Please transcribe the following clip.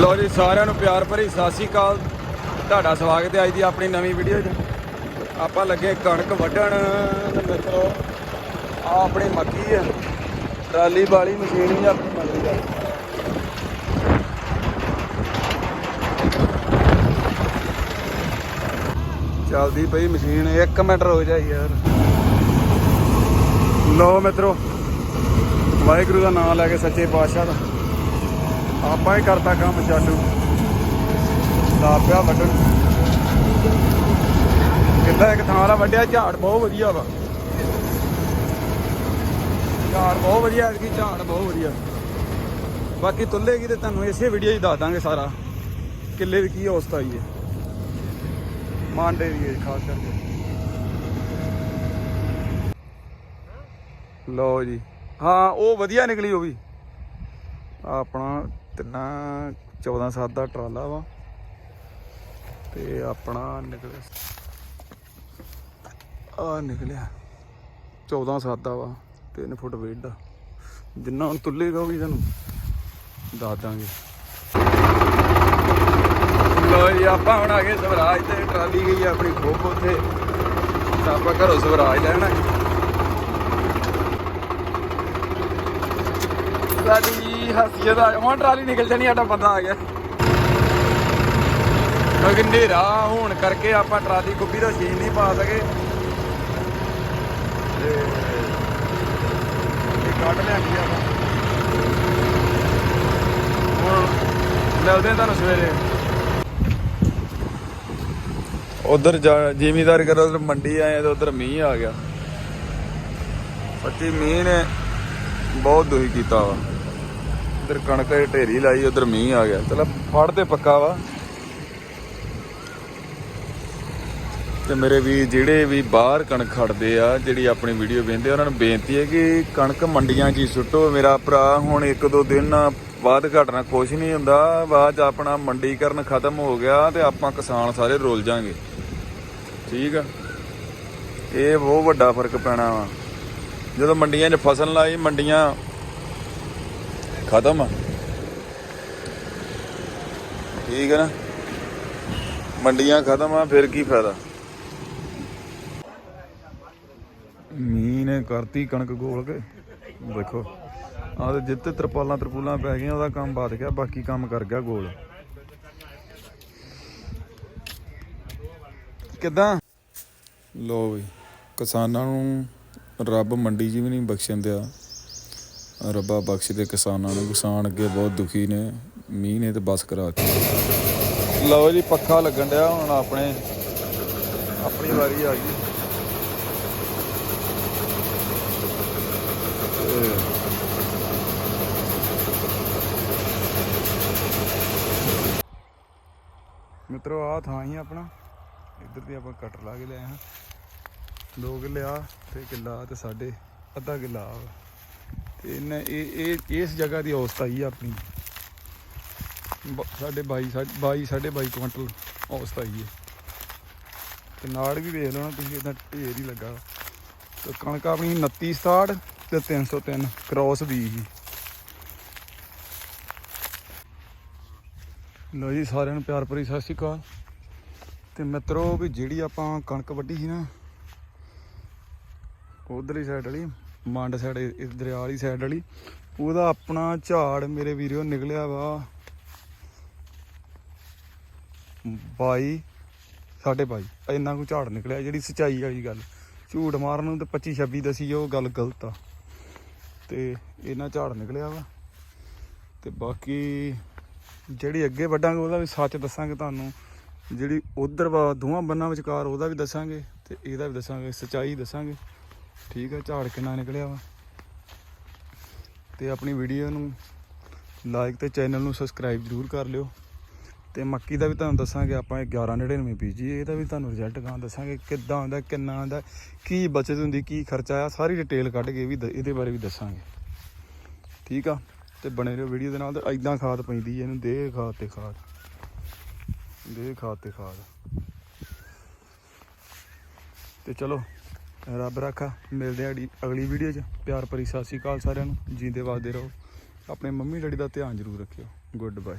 ਲੋ ਜੀ, ਸਾਰਿਆਂ ਨੂੰ ਪਿਆਰ ਭਰੀ ਸਤਿ ਸ਼੍ਰੀ ਅਕਾਲ। ਤੁਹਾਡਾ ਸਵਾਗਤ ਹੈ ਅੱਜ ਦੀ ਆਪਣੀ ਨਵੀਂ ਵੀਡੀਓ 'ਚ। ਆਪਾਂ ਲੱਗੇ ਕਣਕ ਵੱਢਣ ਤੇ ਮਿੱਤਰੋ ਆ ਆਪਣੀ ਮੱਕੀ ਹੈ ਟਰਾਲੀ ਵਾਲੀ ਮਸ਼ੀਨ ਵੀ ਆਪਣੀ ਮੰਗਦੀ ਹੈ ਚੱਲਦੀ ਪਈ ਮਸ਼ੀਨ 1 ਮਿੰਟ ਰੋ ਜਾ ਯਾਰ। ਲੋ ਮਿੱਤਰੋ, ਵਾਹਿਗੁਰੂ ਦਾ ਨਾਮ ਲੈ ਕੇ ਸੱਚੇ ਪਾਤਸ਼ਾਹ ਦਾ। ਆਪਾਂ ਹੀ ਕਰਤਾ ਕੰਮ ਚਾਲੂ। ਲਾ ਪਿਆ ਵੱਢਣ ਕਿੱਦਾਂ ਇੱਕ ਥਾਂ ਵਾਲਾ ਵੱਢਿਆ? ਝਾੜ ਬਹੁਤ ਵਧੀਆ ਵਾ। ਝਾੜ ਬਹੁਤ ਵਧੀਆ, ਐਤਕੀ ਝਾੜ ਬਹੁਤ ਵਧੀਆ। ਬਾਕੀ ਤੁੱਲੇਗੀ ਤੇ ਤੁਹਾਨੂੰ ਇਸੇ ਵੀਡੀਓ 'ਚ ਦੱਸ ਦਾਂਗੇ ਸਾਰਾ। ਕਿੱਲੇ ਦੀ ਕੀ ਅਵਸਥਾ ਆਈ ਹੈ ਮਾਂਡੇ ਦੀ ਹੈ ਖਾਸ ਕਰਕੇ। ਲਓ ਜੀ। ਹਾਂ, ਉਹ ਵਧੀਆ ਨਿਕਲੀ ਉਹ ਵੀ। ਆਪਣਾ ਤਿੰਨਾ 14 ਸਾਤ ਦਾ ਟਰਾਲਾ ਵਾ। ਤੇ ਆਪਣਾ ਨਿਕਲਿਆ ਆ ਨਿਕਲਿਆ। 14 ਸਾਤ ਦਾ ਵਾ 3 ਫੁੱਟ ਵੇਟ ਦਾ ਜਿੰਨਾ ਹੁਣ ਤੁੱਲੇਗਾ ਉਹ ਵੀ ਤੁਹਾਨੂੰ ਦੱਸ ਦਾਂਗੇ। ਲੋ ਜੀ, ਆਪਾਂ ਹੁਣ ਆ ਗਏ ਸਵਰਾਜ ਤੇ, ਟਰਾਲੀ ਗਈ ਆਪਣੀ ਖੋਪ ਉੱਥੇ। ਆਪਾਂ ਘਰੋਂ ਸਵਰਾਜ ਲੈਣਾ। ਸਾਡੀ ਹਸੀਅਤ ਆ ਹੁਣ ਟਰਾਲੀ ਨਿਕਲ ਜਾਣੀ, ਸਾਡਾ ਬੰਦਾ ਆ ਗਿਆ। ਕਿਉਂਕਿ ਹਨੇਰਾ ਹੋਣ ਕਰਕੇ ਆਪਾਂ ਟਰਾਲੀ ਗੁੱਬੀ ਦਾ ਸੀਨ ਨਹੀਂ ਪਾ ਸਕੇ। ਤੇ ਇਹ ਕੱਢ ਲਿਆਂਦੀ ਆਪਾਂ। ਹੁਣ ਮਿਲਦੇ ਹਾਂ ਤੁਹਾਨੂੰ ਸਵੇਰੇ। ਉਧਰ ਜ਼ਿਮੀਦਾਰ ਕਰੋ, ਉਧਰ ਮੰਡੀ ਆਏ ਤੇ ਉਧਰ ਮੀਂਹ ਆ ਗਿਆ। ਸੱਚੀ ਮੀਂਹ ਨੇ ਬਹੁਤ ਦੁਖੀ ਕੀਤਾ ਵਾ। ਇਧਰ ਕਣਕ ਦੀ ਢੇਰੀ ਲਾਈ, ਉਧਰ ਮੀਂਹ ਆ ਗਿਆ। ਚਲ, ਫੜ ਤੇ ਪੱਕਾ ਵਾ। ਤੇ ਮੇਰੇ ਵੀ ਜਿਹੜੇ ਵੀ ਬਾਹਰ ਕਣਕ ਖੜਦੇ ਆ, ਜਿਹੜੀ ਆਪਣੀ ਵੀਡੀਓ ਵੇਖਦੇ ਆ, ਉਹਨਾਂ ਨੂੰ ਬੇਨਤੀ ਹੈ ਕਿ ਕਣਕ ਮੰਡੀਆਂ 'ਚ ਹੀ ਸੁੱਟੋ। ਮੇਰਾ ਭਰਾ ਹੁਣ ਇੱਕ ਦੋ ਦਿਨ ਬਾਅਦ ਘਟਣਾ ਕੁਝ ਨਹੀਂ ਹੁੰਦਾ। ਬਾਅਦ 'ਚ ਆਪਣਾ ਮੰਡੀਕਰਨ ਖਤਮ ਹੋ ਗਿਆ ਤੇ ਆਪਾਂ ਕਿਸਾਨ ਸਾਰੇ ਰੁੱਲ ਜਾਾਂਗੇ। ਠੀਕ ਆ? ਇਹ ਬਹੁਤ ਵੱਡਾ ਫ਼ਰਕ ਪੈਣਾ ਵਾ। ਜਦੋਂ ਮੰਡੀਆਂ 'ਚ ਫਸਲ ਲਾਈ, ਮੰਡੀਆਂ ਖਤਮ। ਠੀਕ ਹੈ ਨਾ? ਮੰਡੀਆਂ ਖਤਮ ਆ, ਫਿਰ ਕੀ ਫਾਇਦਾ? ਮੀਂਹ ਕਰਤੀ ਕਣਕ ਗੋਲ ਕੇ। ਦੇਖੋ, ਆਹ ਤੇ ਜਿੱਤੇ ਤਰਪਾਲਾਂ ਤਰਪੂਲਾਂ ਪੈ ਗਈਆਂ, ਉਹਦਾ ਕੰਮ ਬਾਤ ਗਿਆ, ਬਾਕੀ ਕੰਮ ਕਰ ਗਿਆ ਗੋਲ ਕਿਦਾਂ? ਲੋ ਵੀ ਕਿਸਾਨਾਂ ਨੂੰ ਰੱਬ ਮੰਡੀ 'ਚ ਵੀ ਨਹੀਂ ਬਖਸ਼ਣ ਦਿਆ। ਰੱਬਾ ਬਖਸ਼ ਦੇ ਕਿਸਾਨਾਂ ਨੂੰ। ਕਿਸਾਨ ਅੱਗੇ ਬਹੁਤ ਦੁਖੀ ਨੇ। ਮੀਂਹ ਨੇ ਤੇ ਬਸ ਕਰਾਤੀ ਲਓ ਜੀ, ਪੱਖਾ ਲੱਗਣ ਡਿਆ ਹੁਣ ਆਪਣੇ। ਆਪਣੀ ਵਾਰੀ ਆ ਗਈ। ਤੇ ਮਿੱਤਰੋ ਆ ਥਾਂ ਹੀ ਆਪਣਾ। ਇੱਧਰ ਦੀ ਆਪਾਂ ਕਟਰ ਲਾ ਕੇ ਲਿਆਏ ਹਾਂ। 2 ਕਿੱਲੇ ਆ ਤੇ ਕਿੱਲਾ ਤੇ ਸਾਡੇ ਅੱਧਾ ਕਿੱਲਾ ਆ। ਤੇ ਇਹਨੇ ਇਹ ਇਹ ਇਸ ਜਗ੍ਹਾ ਦੀ ਔਸਤ ਆਈ ਆ ਆਪਣੀ। ਬ- ਸਾਡੇ 22 22 ਸਾਢੇ 22 ਕੁਇੰਟਲ ਔਸਤ ਆਈ ਹੈ ਤੇ ਨਾੜ ਵੀ ਵੇਖ ਲਓ ਨਾ ਤੁਸੀਂ ਇਦਾਂ ਢੇਰ ਹੀ ਲੱਗਾ। ਤੇ ਕਣਕ ਆਪਣੀ 29 67 ਤੇ 303 ਕ੍ਰੋਸ ਦੀ ਸੀ। ਲੋ ਜੀ, ਸਾਰਿਆਂ ਨੂੰ ਪਿਆਰ ਭਰੀ ਸਤਿ ਸ਼੍ਰੀ ਅਕਾਲ। ਤੇ ਮਿੱਤਰੋ, ਵੀ ਜਿਹੜੀ ਆਪਾਂ ਕਣਕ ਵੱਢੀ ਸੀ ਨਾ, ਉਧਰਲੀ ਸਾਈਡ ਵਾਲੀ ਮੰਡ ਸਾਈਡ ਇਸ ਦਰਿਆ ਵਾਲੀ ਸਾਈਡ ਵਾਲੀ। ਉਹਦਾ ਆਪਣਾ ਝਾੜ ਮੇਰੇ ਵੀਰੋ ਨਿਕਲਿਆ ਵਾ। 22 ਸਾਢੇ 22 ਇੰਨਾ ਕੁ ਝਾੜ ਨਿਕਲਿਆ, ਜਿਹੜੀ ਸਚਾਈ ਵਾਲੀ ਗੱਲ। ਝੂਠ ਮਾਰਨ ਨੂੰ ਤੇ 25 26 ਦਸੀ ਉਹ ਗੱਲ ਗਲਤ ਆ। ਤੇ ਇਹਨਾਂ ਝਾੜ ਨਿਕਲਿਆ ਵਾ। ਤੇ ਬਾਕੀ ਜਿਹੜੀ ਅੱਗੇ ਵੱਢਾਂਗੇ, ਉਹਦਾ ਵੀ ਸੱਚ ਦੱਸਾਂਗੇ ਤੁਹਾਨੂੰ। ਜਿਹੜੀ ਉਧਰ ਵਾ, ਦੋਵਾਂ ਬੰਨਾਂ ਵਿਚਕਾਰ, ਉਹਦਾ ਵੀ ਦੱਸਾਂਗੇ ਤੇ ਇਹਦਾ ਵੀ ਦੱਸਾਂਗੇ, ਸਚਾਈ ਦੱਸਾਂਗੇ। ਠੀਕ ਹੈ ਝਾੜ ਕਿੰਨਾ ਨਿਕਲਿਆ ਵਾ। ਤੇ ਆਪਣੀ ਵੀਡੀਓ ਨੂੰ ਲਾਈਕ ਤੇ ਚੈਨਲ ਨੂੰ ਸਬਸਕ੍ਰਾਈਬ ਜ਼ਰੂਰ ਕਰ ਲਿਓ। ਤੇ ਮੱਕੀ ਦਾ ਵੀ ਤੁਹਾਨੂੰ ਦੱਸਾਂਗੇ ਆਪਾਂ, ਇਹ 1199 ਬੀਜੀ ਇਹਦਾ ਵੀ ਤੁਹਾਨੂੰ ਰਿਜ਼ਲਟ ਗਾਂ ਦੱਸਾਂਗੇ, ਕਿੱਦਾਂ ਆਉਂਦਾ ਕਿੰਨਾ ਆਉਂਦਾ ਕੀ ਬਚਤ ਹੁੰਦੀ, ਕੀ ਖਰਚਾ ਆ ਸਾਰੀ ਡਿਟੇਲ ਕੱਢ ਕੇ ਵੀ ਦ- ਇਹਦੇ ਬਾਰੇ ਵੀ ਦੱਸਾਂਗੇ। ਠੀਕ ਆ? ਤੇ ਬਣੇ ਰਹੋ ਵੀਡੀਓ ਦੇ ਨਾਲ ਤੇ ਐਦਾਂ ਖਾਦ ਪੈਂਦੀ ਹੈ ਇਹਨੂੰ ਦੇ ਖਾਦ ਤੇ ਖਾਦ। ਦੇ ਖਾਦ ਤੇ ਖਾਦ। ਤੇ ਚਲੋ ਰੱਬ ਰਾਖਾ। ਮਿਲਦੇ ਆ ਅਗਲੀ- ਵੀਡੀਓ 'ਚ। ਪਿਆਰ ਭਰੀ ਸਤਿ ਸ਼੍ਰੀ ਅਕਾਲ ਸਾਰਿਆਂ ਨੂੰ। ਜੀਂਦੇ ਵਸਦੇ ਰਹੋ। ਆਪਣੇ ਮੰਮੀ ਡੈਡੀ ਦਾ ਧਿਆਨ ਜ਼ਰੂਰ ਰੱਖਿਓ। Good bye